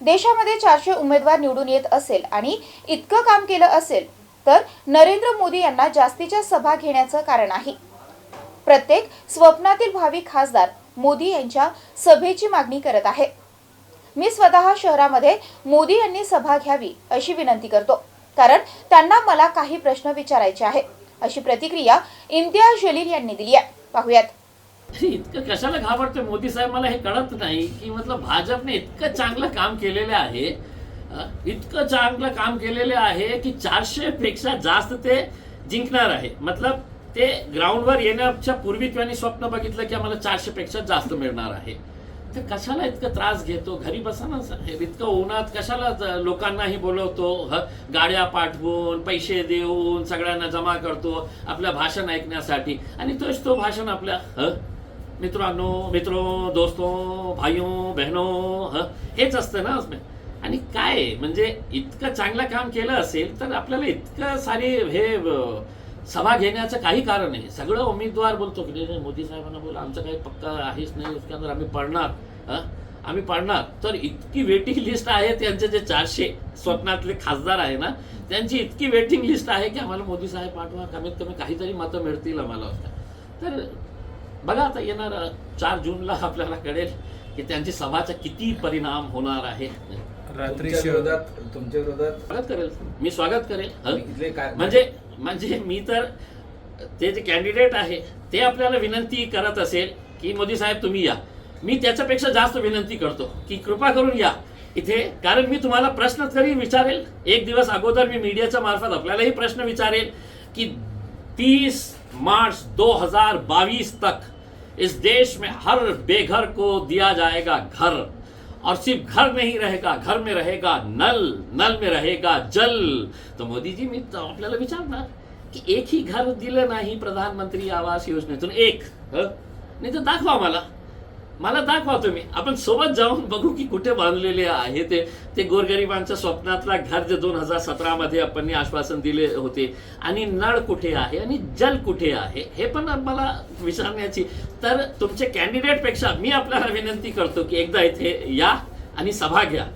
देशामध्ये चारशे उमेदवार निवडून येत असेल आणि इतकं काम केलं असेल तर नरेंद्र मोदी यांना जास्तीच्या सभा घेण्याचं कारण आहे. प्रत्येक स्वप्नातील भावी खासदार मोदी यांच्या सभेची मागणी करत आहे. मी स्वतः शहरामध्ये मोदी यांनी सभा घ्यावी अशी विनंती करतो कारण त्यांना मला काही प्रश्न विचारायचे आहे अशी प्रतिक्रिया इम्तियाज जलील यांनी दिली आहे. पाहुयात. इतकं कशाला घाबरते मोदी साहेब मला हे कळत नाही की मतलब भाजपने इतकं चांगलं काम केलेलं आहे इतकं चांगलं काम केलेलं आहे की चारशे पेक्षा जास्त ते जिंकणार आहे. मतलब ते ग्राउंडवर येण्याच्या पूर्वी त्यांनी स्वप्न बघितलं की आम्हाला चारशे पेक्षा जास्त मिळणार आहे. तर कशाला इतकं त्रास घेतो? घरी बसा ना साहेब. इतकं उन्हात कशाला लोकांनाही बोलवतो? ह गाड्या पाठवून पैसे देऊन सगळ्यांना जमा करतो आपलं भाषण ऐकण्यासाठी. आणि तोच तो भाषण आपल्या ह मित्रांनो मित्रो दोस्तो भाईओ बहनो ह हेच असतं ना असं आणि काय म्हणजे इतकं चांगलं काम केलं असेल तर आपल्याला इतकं सारे हे सभा घेण्याचं काही कारण नाही. सगळं उमेदवार बोलतो की नाही मोदी साहेबांना बोला आमचं काही पक्का आहेच नाही उसके आम्ही पडणार आम्ही पडणार. तर इतकी वेटिंग लिस्ट आहे त्यांचे जे चारशे स्वप्नातले खासदार आहे ना त्यांची इतकी वेटिंग लिस्ट आहे की आम्हाला मोदी साहेब पाठवा कमीत कमी काहीतरी मतं मिळतील आम्हाला तर बघा आता येणार चार जूनला आपल्याला कळेल की त्यांची सभाचा किती परिणाम होणार आहे. रात्री विरोधात तुमच्या विरोधात स्वागत करेल. मी स्वागत करेल म्हणजे म्हणजे मी तर ते जे कॅन्डिडेट आहे ते आपल्याला विनंती करत असेल की मोदी साहेब तुम्ही या. मी त्याच्यापेक्षा जास्त विनंती करतो की कृपा करून या. इथे कारण मी तुम्हाला प्रश्न तरी विचारेल. एक दिवस अगोदर मी मीडियाच्या मार्फत आपल्यालाही प्रश्न विचारेल की 30 मार्च 2022 तक इस देश में हर बेघर को दिया जाएगा घर और सिर्फ घर नहीं रहेगा घर में रहेगा नल नल में रहेगा जल। तो मोदी जी मी त- आपल्याला विचारणार की एकही घर दिलं नाही प्रधानमंत्री आवास योजनेतून एक नाही तर दाखवा मला. मला दाखवा तुम्ही. आपण सोबत जाऊन बघू की कुठे बांधलेले आहे ते. ते गोरगरिबांच्या स्वप्नातला घर जे दोन हजार सतरामध्ये आपण आश्वासन दिले होते. आणि नळ कुठे आहे आणि जल कुठे आहे हे पण मला विचारण्याची. तर तुमचे कॅन्डिडेटपेक्षा मी आपल्याला विनंती करतो की एकदा इथे या आणि सभा घ्या.